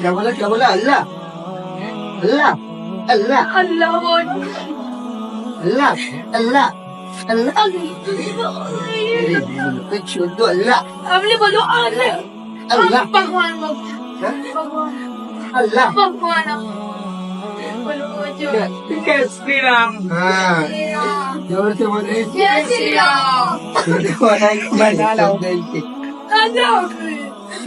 क्या बोला क्या बोला अल्लाह अल्लाह अल्लाह अल्लाह बोल अल्लाह अल्लाह अल्लाह छोड़ दो अल्लाह हमने बोलो अल्लाह अल्लाह भगवान अल्लाह भगवान जय श्री राम जोर से बोले जय श्री राम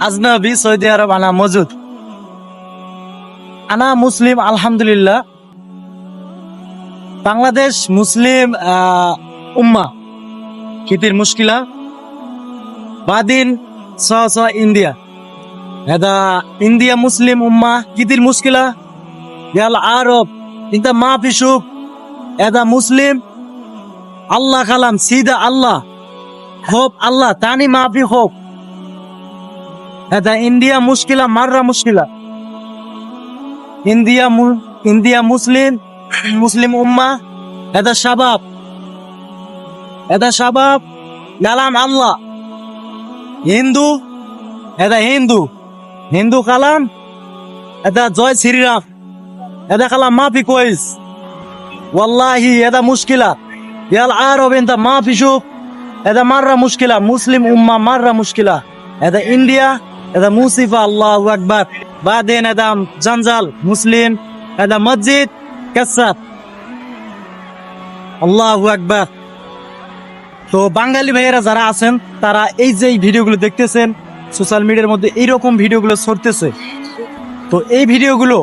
আজনাবি সৌদি আরব আনা মজুদ। আনা মুসলিম, আলহামদুলিল্লাহ। বাংলাদেশ মুসলিম উম্মা। খিতির মুশকিলা। বাদিন, স স, ইন্ডিয়া। হেদা, ইন্ডিয়া মুসলিম, উম্মা, কিতির মুশকিলা। ইয়াল আরব, ইন্তা মা পিসুক এদা মুসলিম, আল্লাহ কালাম, সিদা আল্লাহ। হোক আল্লাহ, তানি মাফি হোক। এটা ইন্ডিয়া মুশকিলা, মাররা মুশকিলা। ইন্ডিয়া ইন্ডিয়া মুসলিম মুসলিম উম্মা, এটা সাবাব এটা সাবাব কালাম আল্লাহ। হিন্দু, এটা হিন্দু। হিন্দু কালাম, এটা জয় শ্রীরাম। এটা কালাম মাফি কইস ওয়াল্লাহি, এটা মুশকিলা। ইয়াল আরব ইনতা মাফি শুফ এটা মাররা মুশকিলা, মুসলিম উম্মা মাররা মুশকিলা। এটা ইন্ডিয়া এটা মুসিফা, আল্লাহ আকবর। বা দেন এদাম জঞ্জাল মুসলিম। এটা মসজিদ কাসাব আল্লাহ আকবর। তো বাঙালি ভাইয়েরা যারা আছেন, তারা এই যে এই ভিডিওগুলো দেখতেছেন, সোশ্যাল মিডিয়ার মধ্যে এইরকম ভিডিওগুলো ছড়তেছে। তো এই ভিডিওগুলো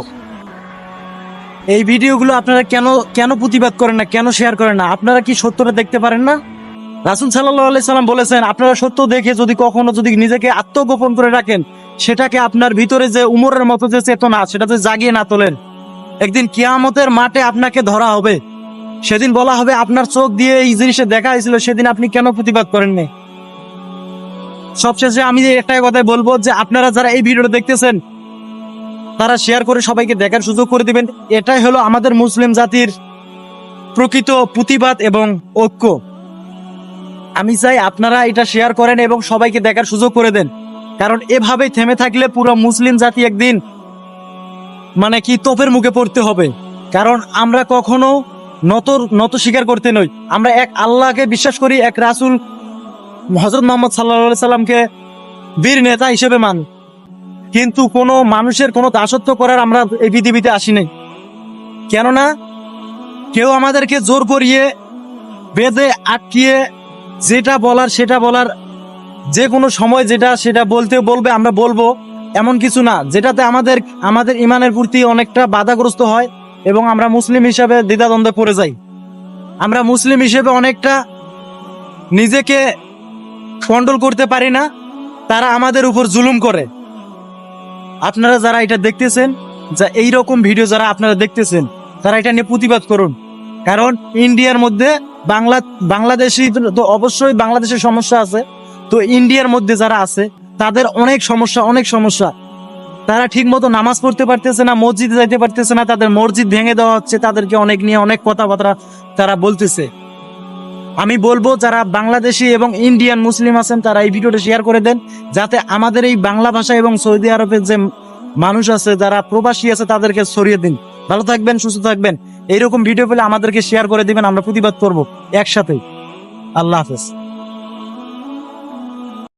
এই ভিডিওগুলো আপনারা কেন কেন প্রতিবাদ করেন না, কেন শেয়ার করেন না? আপনারা কি সত্যটা দেখতে পারেন না? রাসুল সাল্লাহ আলাই সাল্লাম বলেছেন, আপনারা সত্য দেখে যদি কখনো যদি নিজেকে আত্মগোপন করে রাখেন, সেটাকে আপনার ভিতরে যে উমরের মতো যে চেতনা, সেটা যে জাগিয়ে না তোলেন। একদিন কিয়ামতের মাঠে আপনাকে ধরা হবে। সেদিন বলা হবে, আপনার চোখ দিয়ে এই জিনিসে দেখা হয়েছিল, সেদিন আপনি কেন প্রতিবাদ করেননি? সবশেষে আমি একটাই কথাই বলব যে, আপনারা যারা এই ভিডিওটা দেখতেছেন, তারা শেয়ার করে সবাইকে দেখার সুযোগ করে দিবেন। এটাই হলো আমাদের মুসলিম জাতির প্রকৃত প্রতিবাদ এবং ঐক্য। আমি চাই আপনারা এটা শেয়ার করেন এবং সবাইকে দেখার সুযোগ করে দেন। কারণ এভাবেই থেমে থাকলে পুরো মুসলিম জাতি একদিন মানে কি তোপের মুখে পড়তে হবে। কারণ আমরা কখনো নত নত স্বীকার করতে নই। আমরা এক আল্লাহকে বিশ্বাস করি, এক রাসুল হজরত মোহাম্মদ সাল্লা সাল্লামকে বীর নেতা হিসেবে মান। কিন্তু কোনো মানুষের কোনো দাসত্ব করার আমরা এই পৃথিবীতে আসি নাই। কেননা কেউ আমাদেরকে জোর করিয়ে, বেঁধে, আটকিয়ে যেটা বলার, সেটা বলার, যে কোনো সময় যেটা, সেটা বলতে বলবে, আমরা বলব, এমন কিছু না। যেটাতে আমাদের আমাদের ইমানের প্রতি অনেকটা বাধাগ্রস্ত হয় এবং আমরা মুসলিম হিসাবে দ্বিধাদ্বন্দ্বে পড়ে যাই। আমরা মুসলিম হিসেবে অনেকটা নিজেকে কন্ট্রোল করতে পারি না, তারা আমাদের উপর জুলুম করে। আপনারা যারা এটা দেখতেছেন, যা এই রকম ভিডিও যারা আপনারা দেখতেছেন, তারা এটা নিয়ে প্রতিবাদ করুন। কারণ ইন্ডিয়ার মধ্যে বাংলা, বাংলাদেশি তো অবশ্যই বাংলাদেশের সমস্যা আছে। তো ইন্ডিয়ার মধ্যে যারা আছে, তাদের অনেক সমস্যা অনেক সমস্যা। তারা ঠিক মতো নামাজ পড়তে পারতেছে না, মসজিদে যাইতে পারতেছে না, তাদের মসজিদ ভেঙে দেওয়া হচ্ছে, তাদেরকে অনেক নিয়ে অনেক কথাবার্তা তারা বলতেছে। আমি বলব, যারা বাংলাদেশি এবং ইন্ডিয়ান মুসলিম আছেন, তারা এই ভিডিওটা শেয়ার করে দেন, যাতে আমাদের এই বাংলা ভাষা এবং সৌদি আরবের যে মানুষ আছে, যারা প্রবাসী আছে, তাদেরকে ছড়িয়ে দিন। ভালো থাকবেন, সুস্থ থাকবেন। এইরকম ভিডিও পেলে আমাদেরকে শেয়ার করে দিবেন, আমরা প্রতিবাদ করব একসাথে। আল্লাহ হাফেজ।